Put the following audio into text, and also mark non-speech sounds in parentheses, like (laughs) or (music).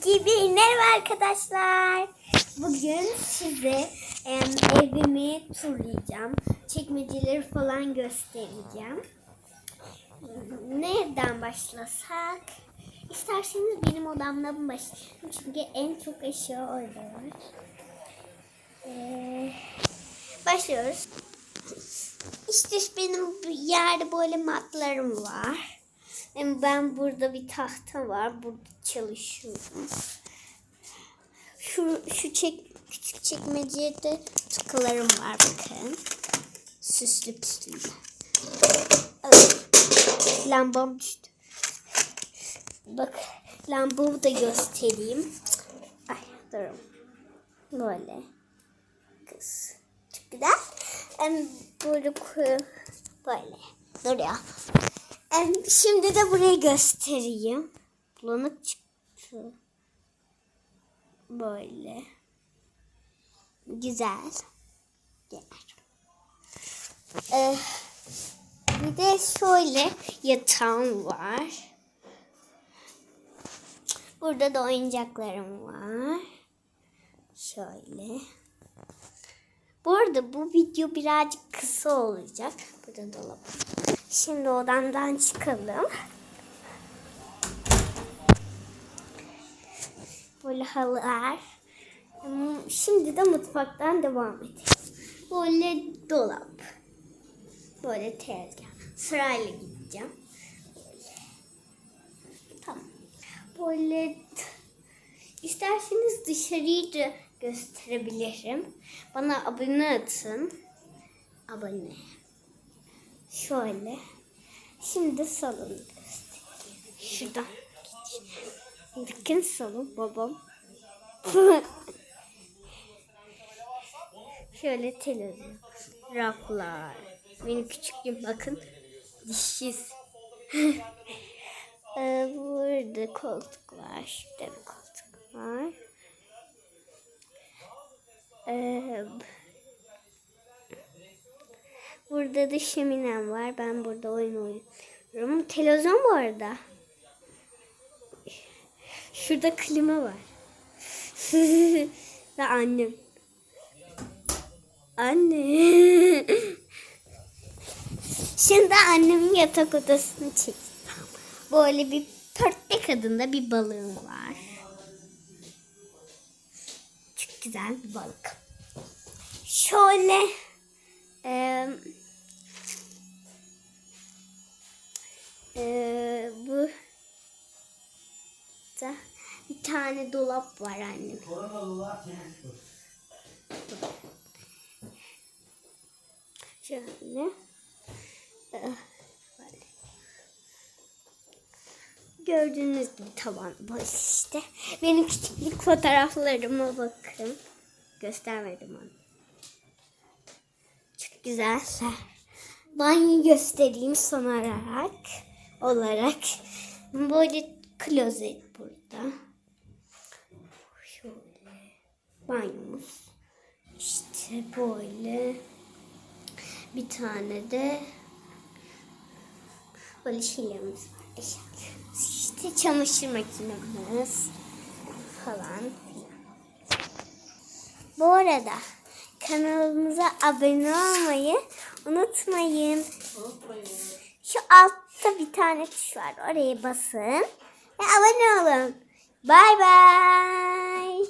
gibi merhaba arkadaşlar. Bugün size em, evimi turlayacağım. Çekmeceleri falan göstereceğim. Nereden başlasak? İsterseniz benim odamdan başlayalım. Çünkü en çok eşya orada var. Ee, başlıyoruz. İşte benim yerde böyle matlarım var. Hem Ben burada bir tahta var. Burada çalışıyorum. Şu, şu çek, küçük çekmecede tıkalarım var bakın. Süslü püslü. Lambam düştü. Bak lambamı da göstereyim. Ay durun. Böyle. Kız. Çok güzel. Hem böyle. Böyle. Duruyor. Şimdi de burayı göstereyim. Bulanık çıktı. Böyle. Güzel. Diğer. Ee, bir de şöyle yatağım var. Burada da oyuncaklarım var. Şöyle. Bu arada bu video birazcık kısa olacak. Burada dolap. Şimdi odamdan çıkalım. Böyle halılar. Şimdi de mutfaktan devam edelim. Böyle dolap. Böyle tezgah. Sırayla gideceğim. Böyle. Tamam. Böyle isterseniz dışarıyı da gösterebilirim. Bana abone atın. Abone. Şöyle. Şimdi salonu göstereyim. Şuradan. Bakın salon babam. (laughs) Şöyle televizyon. Raflar. Benim küçüklüğüm bakın. Dişsiz. (laughs) Ee, Burada koltuk var. Şurada bir koltuk var. Ee, Burada da şeminem var. Ben burada oyun oynuyorum. Televizyon bu arada. Şurada klima var. (laughs) Ve annem. Anne. (laughs) Şimdi annemin yatak odasını çektim. Böyle bir pörtte kadında bir balığım var. Çok güzel bir balık. Şöyle eee Ee, bu da bir tane dolap var annem. Şöyle. Böyle. Gördüğünüz gibi tavan boş işte. Benim küçüklük fotoğraflarıma bakın. Göstermedim onu. Çok güzeller. Banyo göstereyim son olarak. Olarak. Böyle klozet burada. Şöyle. Banyomuz. İşte böyle. Bir tane de böyle şeylerimiz var. Eşyalarımız. İşte çamaşır makinemiz falan. Bu arada kanalımıza abone olmayı unutmayın. Şu altta bir tane tuş var. Oraya basın. Ve abone olun. Bay bay.